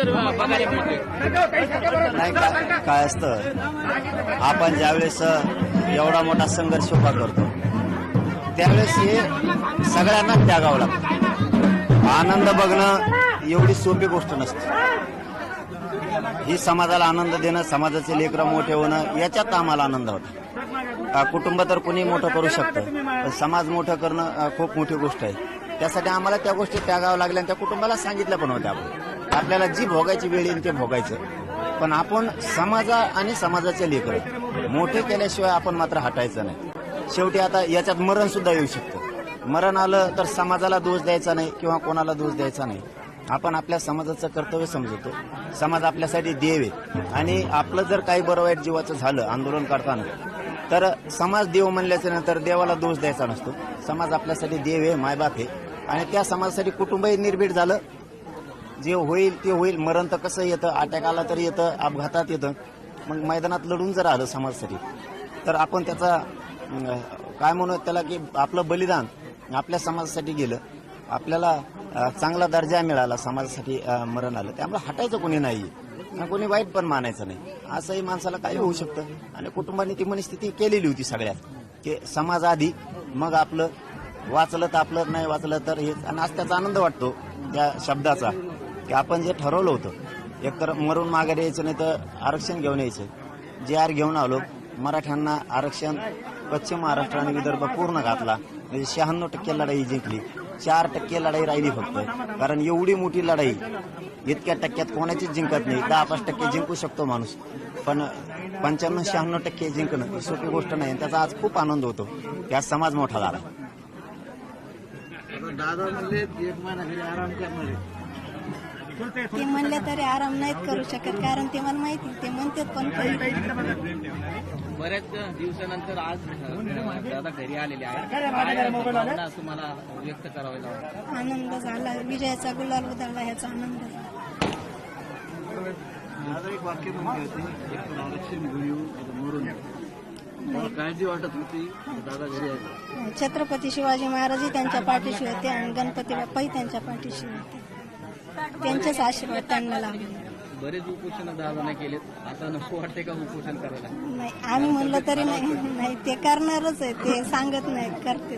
तर बघायला मिळते नाही का? काय असतं? आपण ज्यावेळेस एवढा मोठा संघर्ष उभा करतो त्यावेळेस हे सगळ्यांना त्यागावं लागतं. आनंद बघणं एवढी सोपी गोष्ट नसते. ही समाजाला आनंद देणं समाजाचे लेकरं मोठे होणं याच्यात आम्हाला आनंद होता. कुटुंब तर कुणी मोठं करू शकतं पण समाज मोठं करणं खूप मोठी गोष्ट आहे. त्यासाठी आम्हाला त्या गोष्टी त्यागावं लागल्या आणि त्या कुटुंबाला सांगितलं पण होत्या आपण. आपल्याला जी भोगायची वेळ येईल ते भोगायचं. पण आपण समाजा आणि समाजाचे लेकर मोठे केल्याशिवाय आपण मात्र हटायचं नाही. शेवटी आता याच्यात मरण सुद्धा येऊ शकतं. मरण आलं तर समाजाला दोष द्यायचा नाही किंवा कोणाला दोष द्यायचा नाही. आपण आपल्या समाजाचं कर्तव्य समजतो. समाज आपल्यासाठी देव आहे. आणि आपलं जर काही बरं वाईट जीवाचं झालं आंदोलन करताना तर समाज देव म्हणल्याच्या नंतर देवाला दोष द्यायचा नसतो. समाज आपल्यासाठी देव आहे मायबाप आहे. आणि त्या समाजासाठी कुटुंबही निर्भीड झालं जे होईल ते होईल. मरण तर कसं येतं? अटॅक आला तरी येतं अपघातात येतं. मग मैदानात लढून जर आलं समाजासाठी तर आपण त्याचा काय म्हणू त्याला की आपलं बलिदान आपल्या समाजासाठी गेलं. आपल्याला चांगला दर्जा मिळाला समाजासाठी मरण आलं. त्यामुळे हटायचं कोणी नाही. आणि कोणी वाईट पण मानायचं नाही. असंही माणसाला काही होऊ शकतं. आणि कुटुंबाने ती मनस्थिती केलेली होती सगळ्यात की समाज आधी मग आपलं वाचलं तर आपलं नाही वाचलं तर हे आणि आज त्याचा आनंद वाटतो त्या शब्दाचा. की आपण जे ठरवलं होतं एकतर मरून माघारी यायचं नाही तर आरक्षण घेऊन यायचं. जे आर घेऊन आलो मराठ्यांना आरक्षण पश्चिम महाराष्ट्र आणि विदर्भ पूर्ण घातला. म्हणजे शहाण्णव टक्के लढाई जिंकली. चार टक्के लढाई राहिली फक्त. कारण एवढी मोठी लढाई इतक्या टक्क्यात कोणाचीच जिंकत नाही. दहा पाच टक्के जिंकू शकतो माणूस. पण पंच्याण्णव शहाण्णव टक्के जिंकणं ही सोपी गोष्ट नाही. आणि त्याचा आज खूप आनंद होतो की आज समाज मोठा झाला. दादा म्हणले एक महिना आराम करणार. आहे. ते म्हणले तरी आराम नाहीत करू शकत कारण ते मला माहिती ते म्हणतात पण बऱ्याच दिवसानंतर आज दादा घरी आलेले आहेत. तुम्हाला व्यक्त करावी लागतात आनंद झाला. विजयाचा गुलाल उधळला ह्याचा आनंद. झाला. दादा एक वाक्य म्हणले होते एक आरक्षण घेऊन येऊ आता मरून येऊ. मला काळजी वाटत होती? दादा घरी आले. छत्रपती शिवाजी महाराजही त्यांच्या पाठीशी होते आणि गणपती बाप्पाही त्यांच्या पाठीशी होते. त्यांचेच आशीर्वाद त्यांना लाभले बरेच उपोषण दादाने केलेत. आता नको वाटते का उपोषण करायला? नाही आम्ही म्हणलं तरी नाही. नाही ते करणारच आहे. ते सांगत नाही करते